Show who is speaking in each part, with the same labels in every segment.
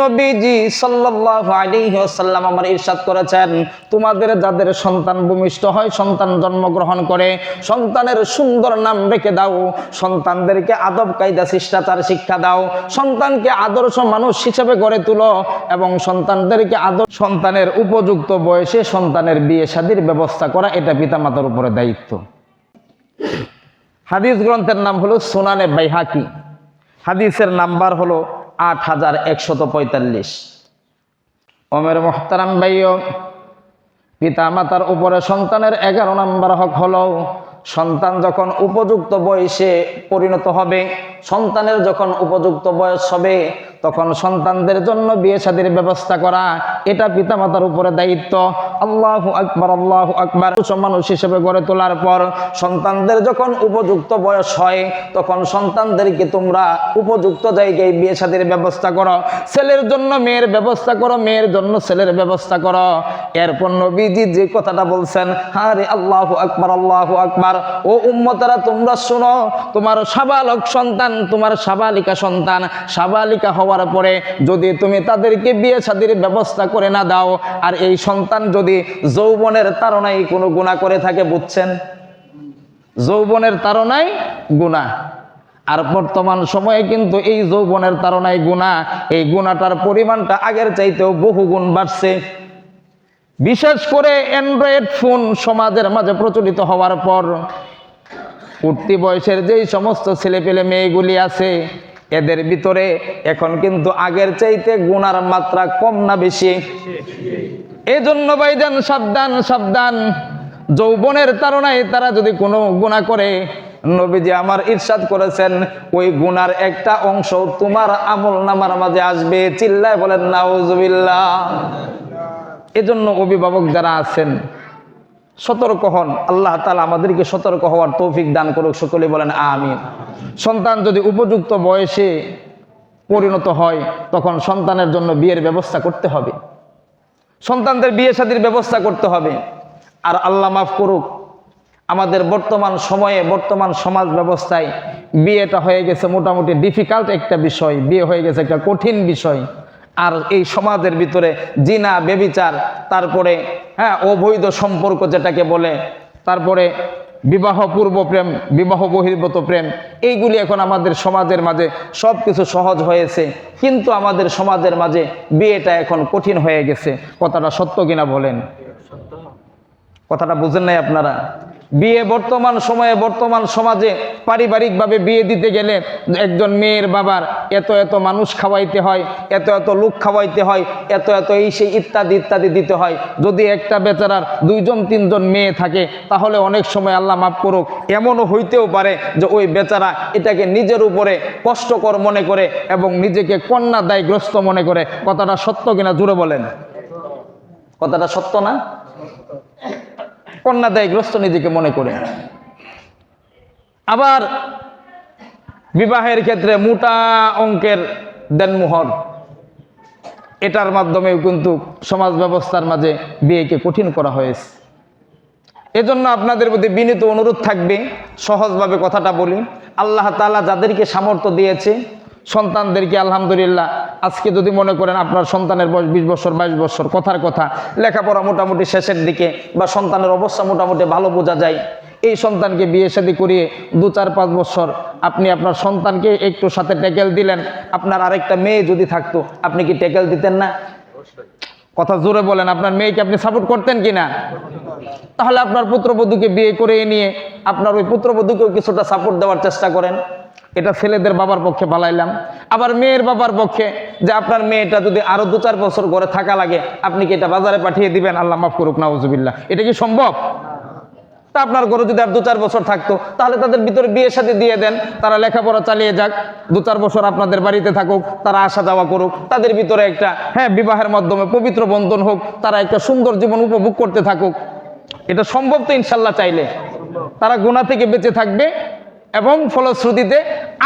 Speaker 1: নবীজি সাল্লাল্লাহু আলাইহি ওয়াসাল্লাম আমার ইরশাদ করেছেন, তোমাদের যাদের সন্তান ভূমিষ্ঠ হয়, সন্তান জন্মগ্রহণ করে, সন্তানের সুন্দর নাম রেখে দাও, সন্তানদেরকে আদব কায়দা, শিষ্টাচার, শিক্ষা দাও, সন্তানকে আদর্শ মানুষ হিসেবে গড়ে তুলো এবং সন্তানদেরকে আদর, সন্তানের উপযুক্ত বয়সে সন্তানের বিয়ে শাদীর ব্যবস্থা করা এটা পিতামাতার উপরে দায়িত্ব। হাদিস গ্রন্থের নাম হলো সোনানে বাইহাকি। হাদিসের নাম্বার হলো আট হাজার একশত পঁয়তাল্লিশ। অমের মোহতারাম ভাইও পিতা মাতার উপরে সন্তানের এগারো নম্বর হক হলো, সন্তান যখন উপযুক্ত বয়সে পরিণত হবে, সন্তানের যখন উপযুক্ত বয়স হবে তখন সন্তানদের জন্য বিয়ে শাদীর ব্যবস্থা করা, এটা পিতামাতার উপরে দায়িত্ব। আল্লাহ আকবর আল্লাহ আকবর। মানুষ হিসেবে গড়ে তোলার পর সন্তানদের যখন উপযুক্ত বয়স হয়, তখন সন্তানদেরকে তোমরা উপযুক্ত জায়গায় বিয়ে শাদীর ব্যবস্থা করো। ছেলের জন্য মেয়ের ব্যবস্থা করো, মেয়ের জন্য ছেলের ব্যবস্থা করো। এরপর নবীজি যে কথাটা বলছেন হ্যাঁ রে আল্লাহ আকবর আল্লাহ আকবর। ও উম্মতারা, তোমরা শোনো, তোমার সাবালক সন্তান, তোমার সাবালিকা সন্তান, সাবালিকা হওয়ার পরে যদি তুমি তাদেরকে বিয়ে শাদীর ব্যবস্থা করে না দাও, আর এই সন্তান যদি যৌবনের তারণায় কোনো গুণা করে থাকে, বুঝছেন? যৌবনের তারণায় গুণা আর বর্তমান সময়ে কিন্তু এই যৌবনের তারণায় গুণা এই গুণাটার পরিমাণটা আগের চাইতেও বহু গুণ বাড়ছে। বিশেষ করে অ্যান্ড্রয়েড ফোন সমাজের মাঝে প্রচলিত হওয়ার পর, উঠতি বয়সের যেই সমস্ত ছেলেপেলে মেয়েগুলি আছে এদের ভিতরে এখন কিন্তু আগের চাইতে গুণার মাত্রা কম না বেশি। এজন্য ভাইজান সাবধান সাবধান। যৌবনের তারণায় তারা যদি কোনো গুণা করে, নবীজি আমার ইরশাদ করেছেন, ওই গুনার একটা অংশ তোমার আমল নামার মাঝে আসবে। চিল্লায় বলেন, নাউজুবিল্লাহ। এজন্য অভিভাবক যারা আছেন সতর্ক হন। আল্লাহ তালা আমাদেরকে সতর্ক হওয়ার তৌফিক দান করুক সকলে বলেন আমিন। সন্তান যদি উপযুক্ত বয়সে পরিণত হয়, তখন সন্তানের জন্য বিয়ের ব্যবস্থা করতে হবে। সন্তানদের বিয়ে শাদীর ব্যবস্থা করতে হবে। আর আল্লাহ মাফ করুক, আমাদের বর্তমান সময়ে, বর্তমান সমাজ ব্যবস্থায় বিয়েটা হয়ে গেছে মোটামুটি ডিফিকাল্ট একটা বিষয়, বিয়ে হয়ে গেছে একটা কঠিন বিষয়। আর এই সমাজের ভিতরে জিনা, বেবিচার, তারপরে হ্যাঁ অবৈধ সম্পর্ক যেটাকে বলে, তারপরে বিবাহ পূর্ব প্রেম, বিবাহ বহির্ভূত প্রেম, এইগুলি এখন আমাদের সমাজের মাঝে সব কিছু সহজ হয়েছে, কিন্তু আমাদের সমাজের মাঝে বিয়েটা এখন কঠিন হয়ে গেছে। কথাটা সত্য কিনা বলেন? কথাটা বুঝেন নাই আপনারা? বিয়ে বর্তমান সময়ে, বর্তমান সমাজে পারিবারিকভাবে বিয়ে দিতে গেলে একজন মেয়ের বাবার এত এত মানুষ খাওয়াইতে হয়, এত এত লোক খাওয়াইতে হয়, এত এত এই সেই ইত্যাদি ইত্যাদি দিতে হয়। যদি একটা বেচারার দুইজন, তিনজন মেয়ে থাকে, তাহলে অনেক সময় আল্লাহ মাফ করুক। এমনও হইতেও পারে যে ওই বেচারা এটাকে নিজের উপরে কষ্টকর মনে করে এবং নিজেকে কন্যা দায়গ্রস্ত মনে করে। কথাটা সত্য কিনা জুড়ে বলেন? কথাটা সত্য না? কন্যা দায়গ্রস্ত নিজেকে মনে করে। আবার বিবাহের ক্ষেত্রে মোটা অঙ্কের দেনমোহর। এটার মাধ্যমেও কিন্তু সমাজ ব্যবস্থার মাঝে বিয়েকে কঠিন করা হয়েছে। এজন্য আপনাদের প্রতি বিনীত অনুরোধ থাকবে, সহজভাবে কথাটা বলি। আল্লাহ তাআলা যাদেরকে সামর্থ্য দিয়েছে সন্তানদেরকে আলহামদুলিল্লাহ, আজকে যদি মনে করেন আপনার সন্তানের বয়স বিশ বছর, বাইশ বছর, কথার কথা, লেখাপড়া মোটামুটি শেষের দিকে বা সন্তানের অবস্থা মোটামুটি ভালো বোঝা যায়, এই সন্তানকে বিয়ে শাদী করিয়ে দু চার পাঁচ বছর আপনি আপনার সন্তানকে একটু সাথে ট্যাকেল দিলেন, আপনার আরেকটা মেয়ে যদি থাকতো, আপনি কি ট্যাকেল দিতেন না? কথা জোরে বলেন, আপনার মেয়েকে আপনি সাপোর্ট করতেন কি না? তাহলে আপনার পুত্রবধূকে বিয়ে করে নিয়ে আপনার ওই পুত্রবধূকেও কিছুটা সাপোর্ট দেওয়ার চেষ্টা করেন। এটা ছেলেদের বাবার পক্ষে বালাইলাম আবার মেয়ের বাবার পক্ষে যে আপনার মেয়েটা যদি আরও দু চার বছর ঘরে থাকা লাগে, আপনি কি এটা বাজারে পাঠিয়ে দিবেন? আল্লাহ মাফ করুক, নাউজুবিল্লাহ। এটা কি সম্ভব? তা আপনার ঘরে যদি আর দু চার বছর থাকতো, তাহলে তাদের ভিতরে বিয়ে সাথে দিয়ে দেন, তারা লেখাপড়া চালিয়ে যাক, দু চার বছর আপনাদের বাড়িতে থাকুক, তারা আসা যাওয়া করুক, তাদের ভিতরে একটা হ্যাঁ বিবাহের মাধ্যমে পবিত্র বন্ধন হোক, তারা একটা সুন্দর জীবন উপভোগ করতে থাকুক। এটা সম্ভব তো ইনশাল্লাহ চাইলে। তারা গুণা থেকে বেঁচে থাকবে এবং ফলশ্রুতিতে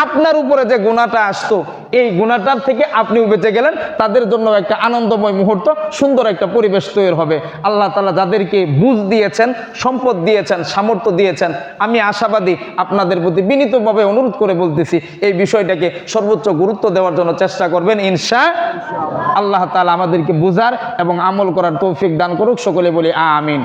Speaker 1: আপনার উপরে যে গুণাটা আসতো, এই গুণাটার থেকে আপনিও বেঁচে গেলেন। তাদের জন্য একটা আনন্দময় মুহূর্ত, সুন্দর একটা পরিবেশ তৈরি হবে। আল্লাহ তালা যাদেরকে বুঝ দিয়েছেন, সম্পদ দিয়েছেন, সামর্থ্য দিয়েছেন, আমি আশাবাদী আপনাদের প্রতি বিনীতভাবে অনুরোধ করে বলতেছি, এই বিষয়টাকে সর্বোচ্চ গুরুত্ব দেওয়ার জন্য চেষ্টা করবেন, ইনশা আল্লাহ তালা আমাদেরকে বুঝার এবং আমল করার তৌফিক দান করুক। সকলে বলি, আমিন।